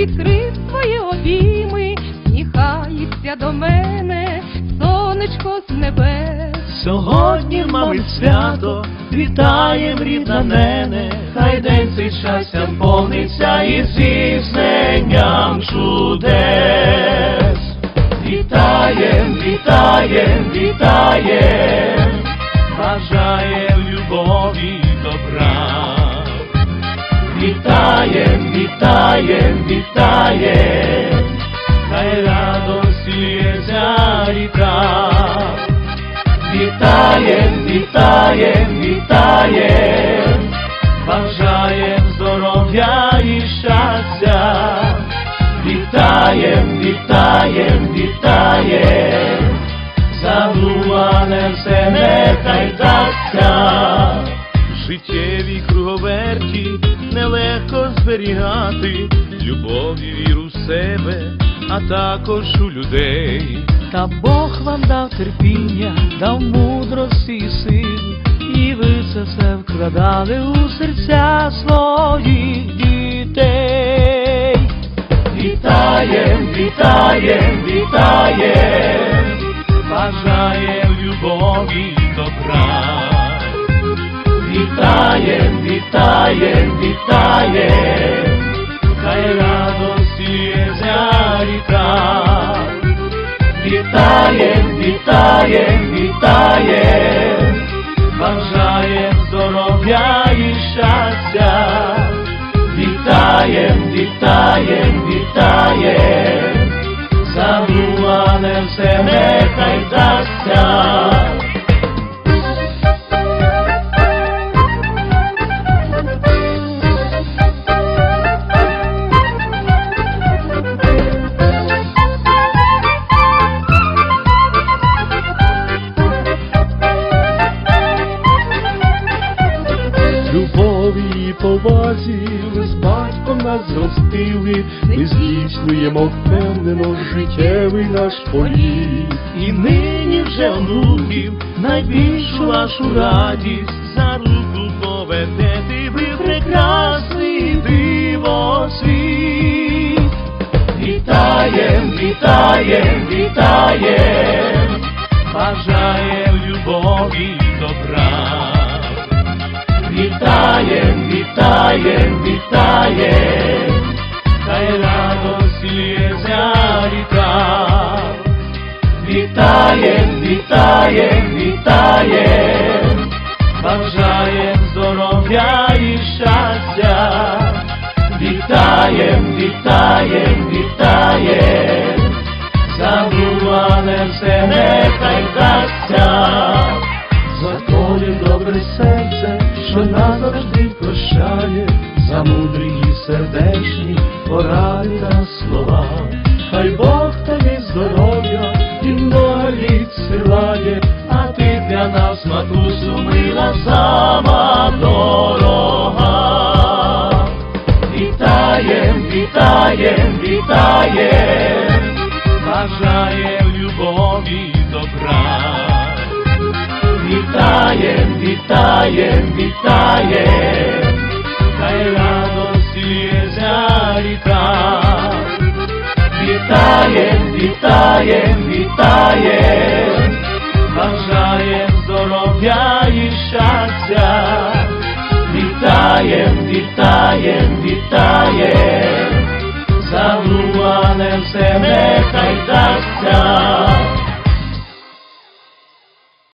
вітри свої обійми, сміхається до мене, сонечко з небес. Сьогодні мами свято, вітаєм рідна мене, хай день цей щастям повниться і зісненням чудес. Вітаєм, хай радості лється ріка. Вітаєм, вітаєм, вітаєм, бажаєм здоров'я і щастя. Вітаєм, вітаєм, вітаєм, задумане все нехай дасться. Життєві круговерті нелегко зберігати себе, а також у людей. Та Бог вам дав терпіння, дав мудрості і сил, і ви це все вкладали у серця своїх дітей. Вітаєм, вітаєм, вітаєм, бажаєм любові добра. Вітаєм, вітаєм, вітаєм, хай Вітаєм, вітаєм, вітаєм, бажаєм нас зростили, ми здійснюємо впевнено життєвий наш політ. І нині вже онуків найбільшу вашу радість за руку поведете ви прекрасний диво світ. Вітаєм, вітаєм, вітаєм, бажаєм любові й добра. Вітаєм, вітаєм, вітаєм, Вітаєм, вітаєм, вітаєм, задумане все нехай дасться. Законів добре серце, що назавжди прощає, за мудрі сердечні поради та слова. Хай Бог Svita je, važna je u ljubovi dobra. Vitajem, vitajem, vitajem, taj radost i lježa i vitae, Vitajem, vitajem, vitajem,